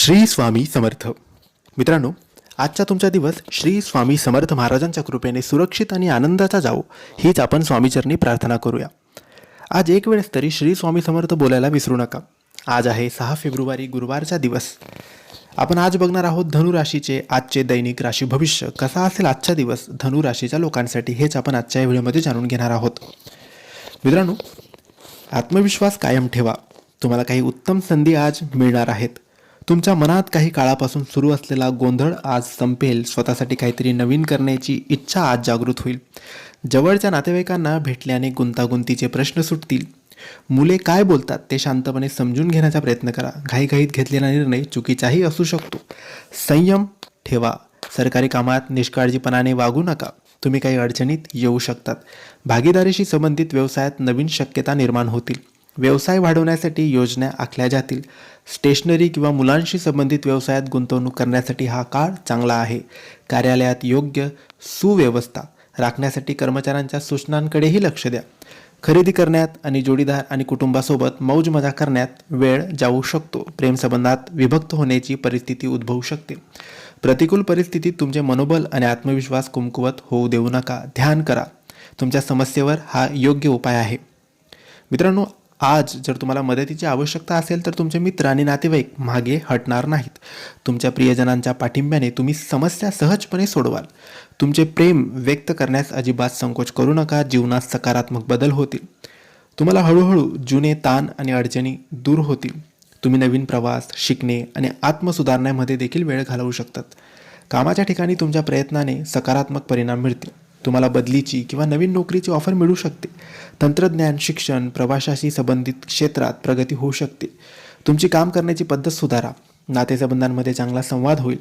श्री स्वामी समर्थ. मित्रांनो आजचा तुमचा दिवस श्री स्वामी समर्थ महाराजांच्या कृपेने सुरक्षित आणि आनंदाचा जावो हीच आपण स्वामीचरणी प्रार्थना करूया. आज एक वेळेस तरी श्री स्वामी समर्थ बोलायला विसरू नका. आज आहे सहा फेब्रुवारी गुरुवारचा दिवस. आपण आज बघणार आहोत धनुराशीचे आजचे दैनिक राशी भविष्य. कसा असेल आजचा दिवस? धनुराशीच्या लोकांसाठी हेच आपण आजच्या या व्हिडिओमध्ये जाणून घेणार आहोत. मित्रांनो आत्मविश्वास कायम ठेवा. तुम्हाला काही उत्तम संधी आज मिळणार आहेत. तुमच्या मनात काही काळापासून सुरू असलेला गोंधळ आज संपेल. स्वतःसाठी काहीतरी नवीन करण्याची इच्छा आज जागृत होईल. जवळच्या नातेवाईकांना भेटल्याने गुंतागुंतीचे प्रश्न सुटतील. मुले काय बोलतात ते शांतपणे समजून घेण्याचा प्रयत्न करा. घाईघाईत घेतलेला निर्णय चुकीचाही असू शकतो. संयम ठेवा. सरकारी कामात निष्काळजीपणाने वागू नका. तुम्ही काही अडचणीत येऊ शकतात. भागीदारीशी संबंधित व्यवसायात नवीन शक्यता निर्माण होतील. व्यवसाय वाढवण्यासाठी योजना आखल्या जातील. स्टेशनरी किंवा मुलांशी संबंधित व्यवसायात गुंतवणूक करण्यासाठी हा काळ चांगला आहे. कार्यालयात योग्य सुव्यवस्था राखण्यासाठी कर्मचाऱ्यांच्या सूचनांकडेही लक्ष द्या. खरेदी करण्यात आणि जोडीदार आणि कुटुंबासोबत मौज मजा करण्यात वेळ जाऊ शकतो. प्रेमसंबंधात विभक्त होण्याची परिस्थिती उद्भवू शकते. प्रतिकूल परिस्थितीत तुमचे मनोबल आणि आत्मविश्वास कुमकुवत होऊ देऊ नका. ध्यान करा. तुमच्या समस्येवर हा योग्य उपाय आहे. मित्रांनो आज जर तुम्हाला मदतीची आवश्यकता असेल तर तुमचे मित्र आणि नातेवाईक मागे हटणार नाहीत. तुमच्या प्रियजनांच्या पाठिंब्याने तुम्ही समस्या सहजपणे सोडवाल. तुमचे प्रेम व्यक्त करण्यास अजिबात संकोच करू नका जीवनात सकारात्मक बदल होतील. तुम्हाला हळूहळू जुने ताण आणि अडचणी दूर होतील. तुम्ही नवीन प्रवास शिकणे आणि आत्मसुधारण्यामध्ये देखील वेळ घालवू शकतात. कामाच्या ठिकाणी तुमच्या प्रयत्नाने सकारात्मक परिणाम मिळतील. तुम्हाला बदलीची किंवा नवीन नोकरीची ऑफर मिळू शकते. तंत्रज्ञान शिक्षण प्रवाशाशी संबंधित क्षेत्रात प्रगती होऊ शकते. तुमची काम करण्याची पद्धत सुधारा. नातेसंबंधांमध्ये चांगला संवाद होईल.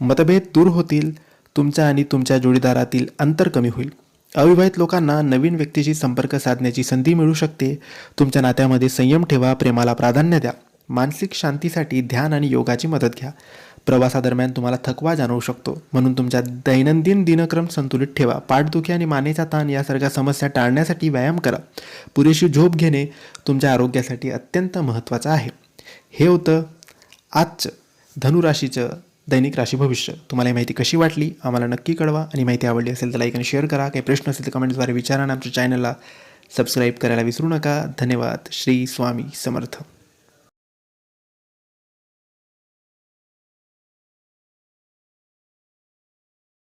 मतभेद दूर होतील. तुमच्या आणि तुमच्या जोडीदारातील अंतर कमी होईल. अविवाहित लोकांना नवीन व्यक्तीशी संपर्क साधण्याची संधी मिळू शकते. तुमच्या नात्यामध्ये संयम ठेवा. प्रेमाला प्राधान्य द्या. मानसिक शांतीसाठी ध्यान आणि योगाची मदत घ्या. प्रवासादरम्यान तुम्हाला थकवा जाणवू शकतो. म्हणून तुमच्या दैनंदिन दिनक्रम संतुलित ठेवा. पाठदुखी आणि मानेचा ताण यासारख्या समस्या टाळण्यासाठी व्यायाम करा. पुरेशी झोप घेणे तुमच्या आरोग्यासाठी अत्यंत महत्त्वाचं आहे. हे होतं आजचं धनुराशीचं दैनिक राशी भविष्य. तुम्हाला ही माहिती कशी वाटली? आम्हाला नक्की कळवा. आणि माहिती आवडली असेल तर लाईक आणि शेअर करा. काही प्रश्न असेल तर कमेंट्सद्वारे विचारा आणि आमच्या चॅनलला सबस्क्राईब करायला विसरू नका. धन्यवाद. श्री स्वामी समर्थ.